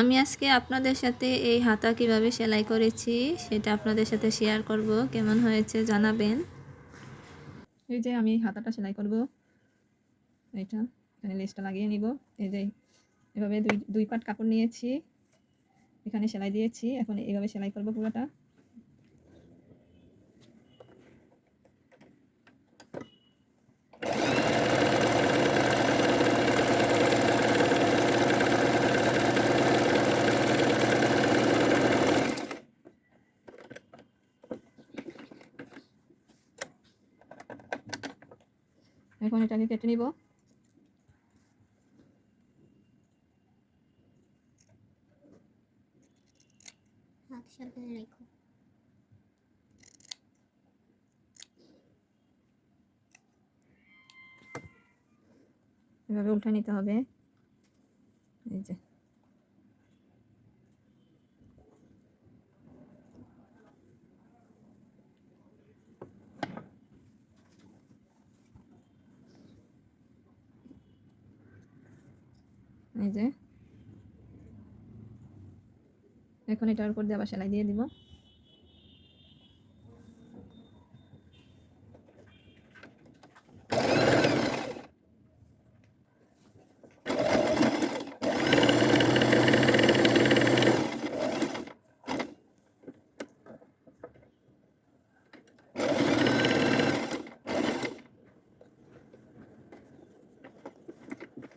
আমি আজকে আপনাদের সাথে এই হাতা কীভাবে সেলাই করেছি সেটা আপনাদের সাথে শেয়ার করব। কেমন হয়েছে জানাবেন। এই যে আমি হাতাটা সেলাই করব। এইটা, এখানে লেসটা লাগিয়ে নিব। এই যে এভাবে দুই দুই পাট কাপড় নিয়েছি। এখানে সেলাই দিয়েছি। এখন এইভাবে সেলাই করব পুরোটা। এখন এটাকে কেটে নিব। রেখো। এভাবে উল্টে নিতে হবে। এই যে। এই যে। এখন এটার উপর দিয়ে সেলাই দিয়ে দিব।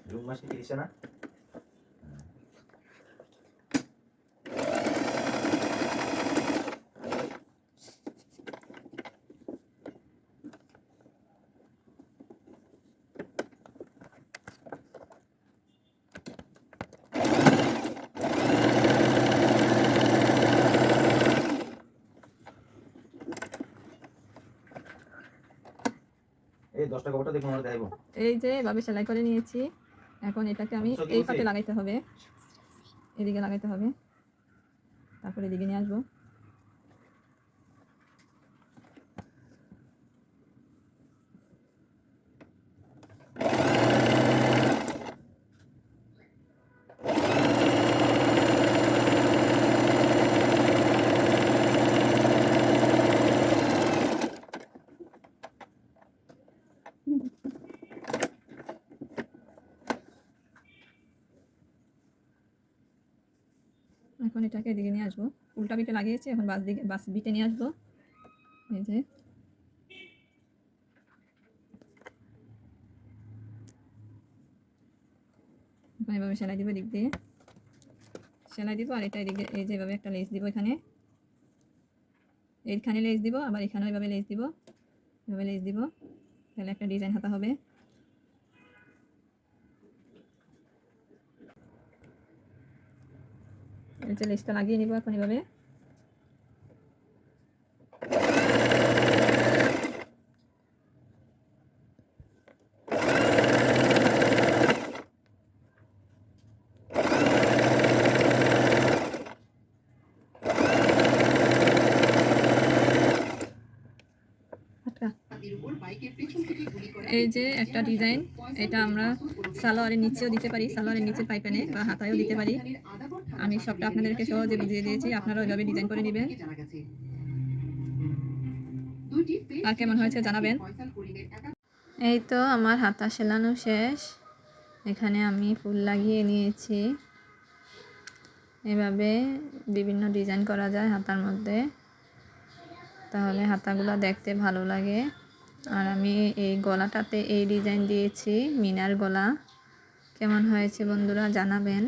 জুন মাসে না? এই দশটা কপটা দেখুন আমরা দেখাইবো। এই যে ভাবে সেলাই করে নিয়েছি। এখন এটাকে আমি আচ্ছা, এই? পাটে লাগাইতে হবে। এদিকে লাগাইতে হবে। তারপরে এদিকে নিয়ে আসব। এখন এটাকে এদিকে নিয়ে আসব। উল্টা পিঠে লাগিয়েছি, এখন বাস দিকে বাস বিটে নিয়ে আসব। এই যে। এখন এভাবে সেলাই দিব দিক দিয়ে। সেলাই দিব আর এটা এদিকে এই যে এভাবে একটা লেস দিব এখানে। এইখানে লেস দিব, আবার এখানেও এভাবে লেস দিব। এভাবে লেস দিব। তাহলে একটা ডিজাইন হাতা হবে। এই যে লাগিয়ে নিব এখন এভাবে এই যে একটা ডিজাইন, এটা আমরা সালোয়ারের নিচেও দিতে পারি, সালোয়ারের নিচের পাইপেনে বা হাতায়ও দিতে পারি। আমি সবটা আপনাদেরকে সহজে বুঝিয়ে দিয়েছি আপনারা ওইভাবে ডিজাইন করে নেবেন। আর কেমন হয়েছে জানাবেন? এই তো আমার হাতা সেলানো শেষ। এখানে আমি ফুল লাগিয়ে নিয়েছি। এভাবে বিভিন্ন ডিজাইন করা যায় হাতার মধ্যে। তাহলে হাতাগুলো দেখতে ভালো লাগে। আর আমি এই গলাটাতে এই ডিজাইন দিয়েছি মিনার গলা। কেমন হয়েছে বন্ধুরা জানাবেন।